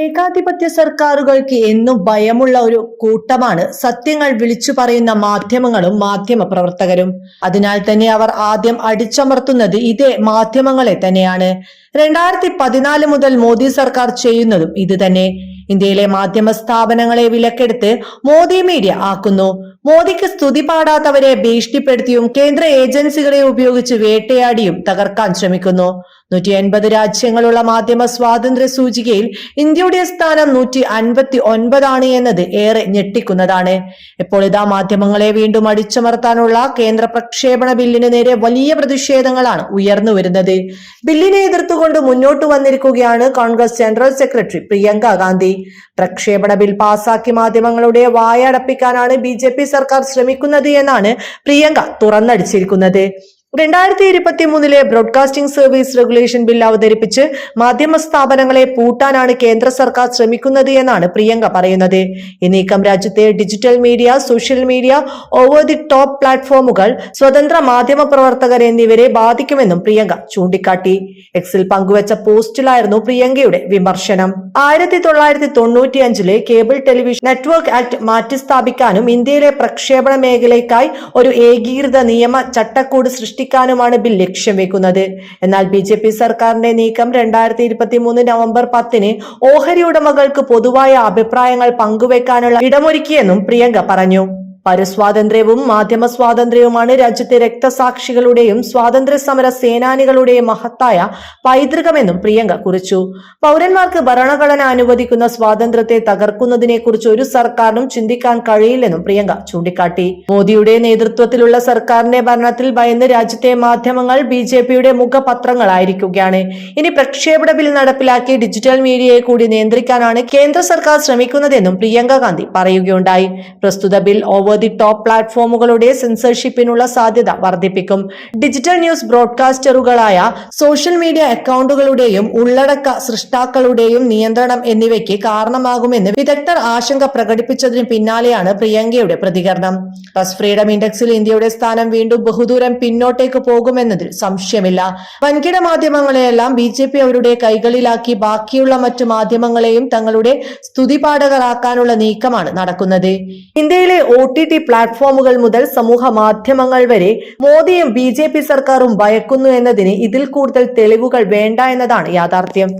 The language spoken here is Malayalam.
ഏകാധിപത്യ സർക്കാരുകൾക്ക് എന്നും ഭയമുള്ള ഒരു കൂട്ടമാണ് സത്യങ്ങൾ വിളിച്ചു പറയുന്ന മാധ്യമങ്ങളും മാധ്യമ പ്രവർത്തകരും. അതിനാൽ തന്നെ അവർ ആദ്യം അടിച്ചമർത്തുന്നത് ഇതേ മാധ്യമങ്ങളെ തന്നെയാണ്. രണ്ടായിരത്തി പതിനാല് മുതൽ മോദി സർക്കാർ ചെയ്യുന്നതും ഇത് തന്നെ ഇന്ത്യയിലെ മാധ്യമ സ്ഥാപനങ്ങളെ വിലക്കെടുത്ത് മോദി മീഡിയ ആക്കുന്നു. മോദിക്ക് സ്തുതി പാടാത്തവരെ ഭീഷണിപ്പെടുത്തിയും കേന്ദ്ര ഏജൻസികളെ ഉപയോഗിച്ച് വേട്ടയാടിയും തകർക്കാൻ ശ്രമിക്കുന്നു. നൂറ്റി എൺപത് രാജ്യങ്ങളുള്ള മാധ്യമ സ്വാതന്ത്ര്യ സൂചികയിൽ ഇന്ത്യയുടെ സ്ഥാനം നൂറ്റി അൻപത്തി ഒൻപതാണ് എന്നത് ഏറെ ഞെട്ടിക്കുന്നതാണ്. ഇപ്പോൾ ഇതാ മാധ്യമങ്ങളെ വീണ്ടും അടിച്ചമർത്താനുള്ള കേന്ദ്ര പ്രക്ഷേപണ ബില്ലിന് നേരെ വലിയ പ്രതിഷേധങ്ങളാണ് ഉയർന്നു വരുന്നത്. ബില്ലിനെ എതിർത്തുകൊണ്ട് മുന്നോട്ട് വന്നിരിക്കുകയാണ് Congress general secretary Priyanka Gandhi. പ്രക്ഷേപണ ബിൽ പാസാക്കി മാധ്യമങ്ങളുടെ വായടപ്പിക്കാനാണ് ബി സർക്കാർ ശ്രമിക്കുന്നത് എന്നാണ് പ്രിയങ്ക തുറന്നടിച്ചിരിക്കുന്നത്. രണ്ടായിരത്തി ഇരുപത്തി മൂന്നിലെ ബ്രോഡ്കാസ്റ്റിംഗ് സർവീസ് റെഗുലേഷൻ ബിൽ അവതരിപ്പിച്ച് മാധ്യമ സ്ഥാപനങ്ങളെ പൂട്ടാനാണ് കേന്ദ്ര സർക്കാർ ശ്രമിക്കുന്നത് എന്നാണ് പ്രിയങ്ക പറയുന്നത്. ഈ നീക്കം രാജ്യത്തെ digital media social media over the top പ്ലാറ്റ്ഫോമുകൾ സ്വതന്ത്ര മാധ്യമ പ്രവർത്തകർ എന്നിവരെ ബാധിക്കുമെന്നും പ്രിയങ്ക ചൂണ്ടിക്കാട്ടി. എക്സിൽ പങ്കുവച്ച പോസ്റ്റിലായിരുന്നു പ്രിയങ്കയുടെ വിമർശനം. ആയിരത്തി തൊള്ളായിരത്തി തൊണ്ണൂറ്റി അഞ്ചിലെ കേബിൾ ടെലിവിഷൻ നെറ്റ്വർക്ക് ആക്ട് മാറ്റിസ്ഥാപിക്കാനും ഇന്ത്യയിലെ പ്രക്ഷേപണ മേഖലയ്ക്കായി ഒരു ഏകീകൃത നിയമ ചട്ടക്കൂട് സൃഷ്ടിക്കാനുമാണ് ബിൽ ലക്ഷ്യം വെക്കുന്നത്. എന്നാൽ ബി ജെ പി സർക്കാരിന്റെ നീക്കം രണ്ടായിരത്തി ഇരുപത്തി മൂന്ന് നവംബർ പത്തിന് ഓഹരി ഉടമകൾക്ക് പൊതുവായ അഭിപ്രായങ്ങൾ പങ്കുവെക്കാനുള്ള ഇടമൊരുക്കിയെന്നും പ്രിയങ്ക പറഞ്ഞു. പരസ്വാതന്ത്ര്യവും മാധ്യമ സ്വാതന്ത്ര്യവുമാണ് രാജ്യത്തെ രക്തസാക്ഷികളുടെയും സ്വാതന്ത്ര്യ സമര സേനാനികളുടെയും മഹത്തായ പൈതൃകമെന്നും പ്രിയങ്ക കുറിച്ചു. പൗരന്മാർക്ക് ഭരണഘടന അനുവദിക്കുന്ന സ്വാതന്ത്ര്യത്തെ തകർക്കുന്നതിനെ കുറിച്ച് ഒരു സർക്കാരിനും ചിന്തിക്കാൻ കഴിയില്ലെന്നും പ്രിയങ്ക ചൂണ്ടിക്കാട്ടി. മോദിയുടെ നേതൃത്വത്തിലുള്ള സർക്കാരിന്റെ ഭരണത്തിൽ ഭയന്ന് രാജ്യത്തെ മാധ്യമങ്ങൾ ബി ജെ പിയുടെ മുഖപത്രങ്ങളായിരിക്കുകയാണ്. ഇനി പ്രക്ഷേപണ ബിൽ നടപ്പിലാക്കി ഡിജിറ്റൽ മീഡിയയെ കൂടി നിയന്ത്രിക്കാനാണ് കേന്ദ്ര സർക്കാർ ശ്രമിക്കുന്നതെന്നും പ്രിയങ്ക ഗാന്ധി പറയുകയുണ്ടായി. പ്രസ്തുത ബിൽ ഓവർ ദി ടോപ്പ് പ്ലാറ്റ്ഫോമുകളുടെ സെൻസർഷിപ്പിനുള്ള സാധ്യത വർദ്ധിപ്പിക്കും. ഡിജിറ്റൽ ന്യൂസ് ബ്രോഡ്കാസ്റ്ററുകളായ സോഷ്യൽ മീഡിയ അക്കൗണ്ടുകളുടെയും ഉള്ളടക്ക സൃഷ്ടാക്കളുടെയും നിയന്ത്രണം എന്നിവയ്ക്ക് കാരണമാകുമെന്ന് വിദഗ്ധർ ആശങ്ക പ്രകടിപ്പിച്ചതിന് പിന്നാലെയാണ് പ്രിയങ്കയുടെ പ്രതികരണം. പ്രസ് ഫ്രീഡം ഇൻഡെക്സിൽ ഇന്ത്യയുടെ സ്ഥാനം വീണ്ടും ബഹുദൂരം പിന്നോട്ടേക്ക് പോകുമെന്നതിൽ സംശയമില്ല. വൻകിട മാധ്യമങ്ങളെയെല്ലാം ബി ജെ പി അവരുടെ കൈകളിലാക്കി ബാക്കിയുള്ള മറ്റു മാധ്യമങ്ങളെയും തങ്ങളുടെ സ്തുതിപാഠകരാക്കാനുള്ള നീക്കമാണ് നടക്കുന്നത്. ഇന്ത്യയിലെ ഒ ടി ടി പ്ലാറ്റ്ഫോമുകൾ മുതൽ സമൂഹ മാധ്യമങ്ങൾ വരെ മോദിയും ബി സർക്കാരും ഭയക്കുന്നു എന്നതിന് ഇതിൽ കൂടുതൽ തെളിവുകൾ വേണ്ട എന്നതാണ് യാഥാർത്ഥ്യം.